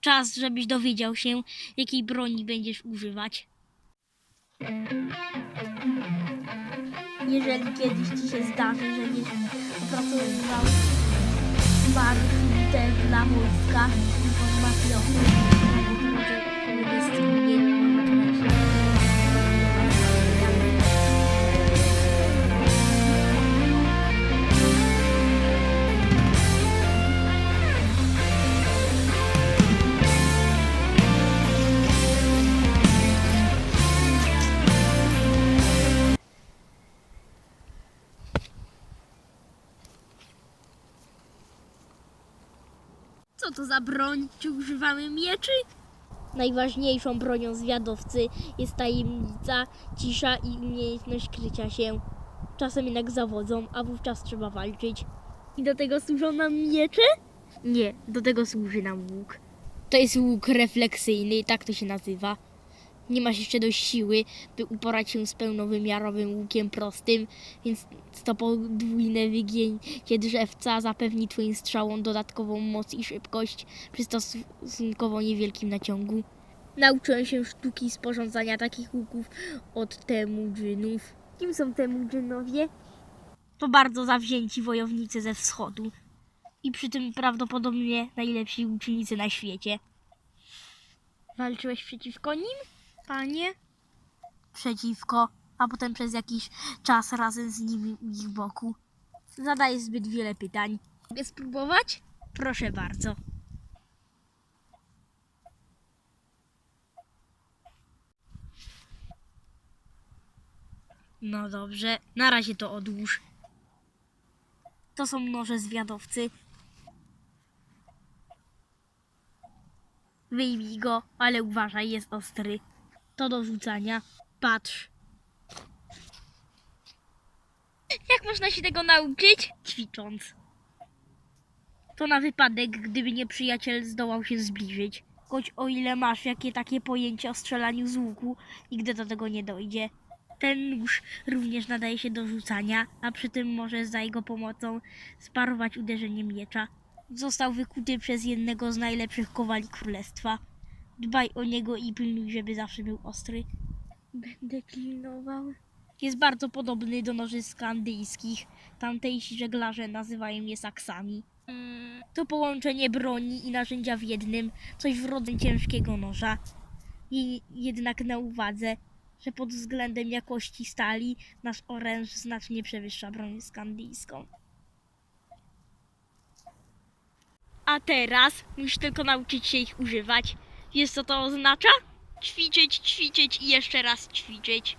Czas, żebyś dowiedział się, jakiej broni będziesz używać. Jeżeli kiedyś ci się zdarzy, że będziesz opracowywał marszrutę dla wojska informacyjnego, może Co to za broń? Czy używamy mieczy? Najważniejszą bronią zwiadowcy jest tajemnica, cisza i umiejętność krycia się. Czasem jednak zawodzą, a wówczas trzeba walczyć. I do tego służą nam miecze? Nie, do tego służy nam łuk. To jest łuk refleksyjny, tak to się nazywa. Nie masz jeszcze dość siły, by uporać się z pełnowymiarowym łukiem prostym, więc to podwójne wygięcie drzewca zapewni Twoim strzałom dodatkową moc i szybkość przy stosunkowo niewielkim naciągu. Nauczyłem się sztuki sporządzania takich łuków od Temudżynów. Kim są Temudżynowie? To bardzo zawzięci wojownicy ze wschodu i przy tym prawdopodobnie najlepsi ucznicy na świecie. Walczyłeś przeciwko nim, panie? Przeciwko, a potem przez jakiś czas razem z nimi u ich boku. Zadaję zbyt wiele pytań. Mogę spróbować? Proszę bardzo. No dobrze, na razie to odłóż. To są noże zwiadowcy. Wyjmij go, ale uważaj, jest ostry. To do rzucania. Patrz. Jak można się tego nauczyć? Ćwicząc. To na wypadek, gdyby nieprzyjaciel zdołał się zbliżyć. Choć o ile masz jakie takie pojęcie o strzelaniu z łuku, nigdy do tego nie dojdzie. Ten nóż również nadaje się do rzucania, a przy tym może za jego pomocą sparować uderzenie miecza. Został wykuty przez jednego z najlepszych kowali królestwa. Dbaj o niego i pilnuj, żeby zawsze był ostry. Będę pilnował. Jest bardzo podobny do noży skandyjskich. Tamtejsi żeglarze nazywają je saksami. To połączenie broni i narzędzia w jednym, coś w rodzaju ciężkiego noża. I jednak na uwadze, że pod względem jakości stali nasz oręż znacznie przewyższa broń skandyjską. A teraz musisz tylko nauczyć się ich używać. Wiesz co to oznacza? Ćwiczyć, ćwiczyć i jeszcze raz ćwiczyć.